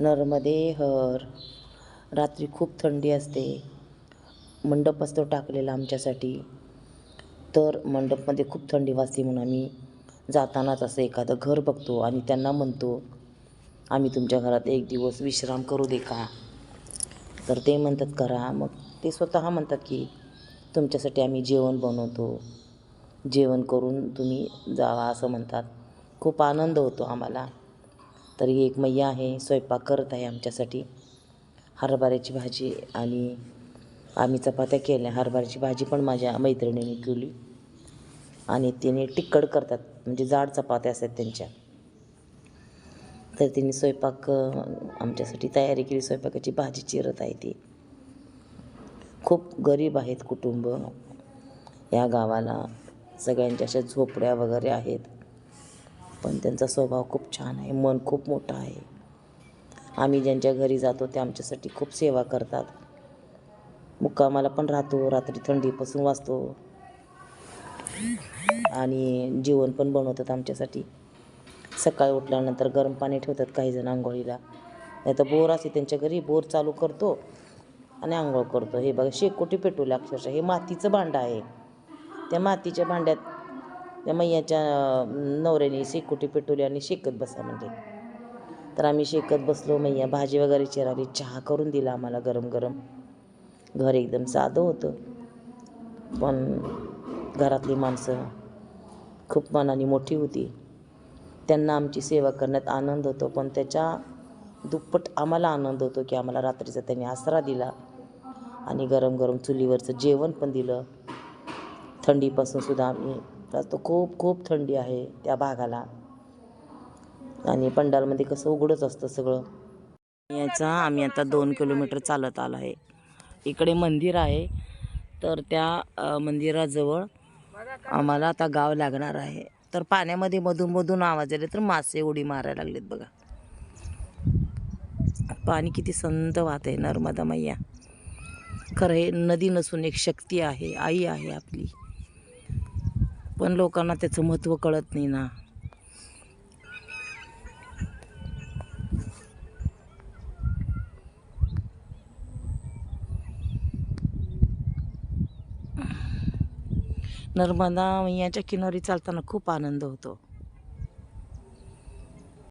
नर्मदे हर. रात्री खूप थंडी असते. मंडप असतो टाकलेला आमच्यासाठी. तर मंडपमध्ये खूप थंडी वाजते म्हणून आम्ही जातानाच असं एखादं घर बघतो आणि त्यांना म्हणतो आम्ही तुमच्या घरात एक दिवस विश्राम करू दे का? तर ते म्हणतात करा. मग ते स्वतः म्हणतात की तुमच्यासाठी आम्ही जेवण बनवतो. जेवण करून तुम्ही जावा असं म्हणतात. खूप आनंद होतो आम्हाला. तर ही एक मैया आहे स्वयंपाक करत आहे आमच्यासाठी. हरभऱ्याची भाजी आणि आम्ही चपात्या केल्या. हरभऱ्याची भाजी पण माझ्या मैत्रिणीने केली. आणि तिने टिक्कड करतात म्हणजे जाड चपात्या असतात त्यांच्या. तर तिने स्वयंपाक आमच्यासाठी तयारी केली. स्वयंपाकाची भाजी चिरत आहे ती. खूप गरीब आहेत कुटुंब. या गावाला सगळ्यांच्या अशा झोपड्या वगैरे आहेत. पण त्यांचा स्वभाव खूप छान आहे मन खूप मोठं आहे. आम्ही ज्यांच्या घरी जातो ते आमच्यासाठी खूप सेवा करतात. मुक्कामाला पण राहतो रात्री थंडीपासून वाचतो आणि जेवण पण बनवतात आमच्यासाठी. सकाळी उठल्यानंतर गरम पाणी ठेवतात काही जण आंघोळीला. नाही तर बोर असते त्यांच्या घरी बोर चालू करतो आणि आंघोळ करतो. हे बघा शेकोटी पेटवले अक्षरशः. हे मातीचं भांडं आहे. त्या मातीच्या भांड्यात त्या मैयाच्या नवऱ्याने शेकोटी पेटवली आणि शेकत बसा म्हणजे. तर आम्ही शेकत बसलो मैया भाजी वगैरे चिराली चहा करून दिला आम्हाला गरम गरम. घर एकदम साधं होतं. पण घरातली माणसं खूप मनाने मोठी होती. त्यांना आमची सेवा करण्यात आनंद होतो पण त्याच्या दुप्पट आम्हाला आनंद होतो की आम्हाला रात्रीचा त्यांनी आसरा दिला आणि गरम गरम चुलीवरचं जेवण पण दिलं. थंडीपासून सुद्धा आम्ही राहतो खूप खूप थंडी आहे त्या भागाला. आणि पंडालमध्ये कसं उघडच असतं सगळं. याचा आम्ही आता दोन किलोमीटर चालत आलो आहे. इकडे मंदिर आहे. तर त्या मंदिराजवळ आम्हाला आता गाव लागणार आहे. तर पाण्यामध्ये मधून मधून आवाज आले तर मासे उडी मारायला लागलेत बघा. पाणी किती संत वाहत आहे नर्मदा मैया. खरं हे नदी नसून एक शक्ती आहे आई आहे आपली. पण लोकांना त्याचं महत्त्व कळत नाही ना. नर्मदा मैयाच्या किनारी चालताना खूप आनंद होतो.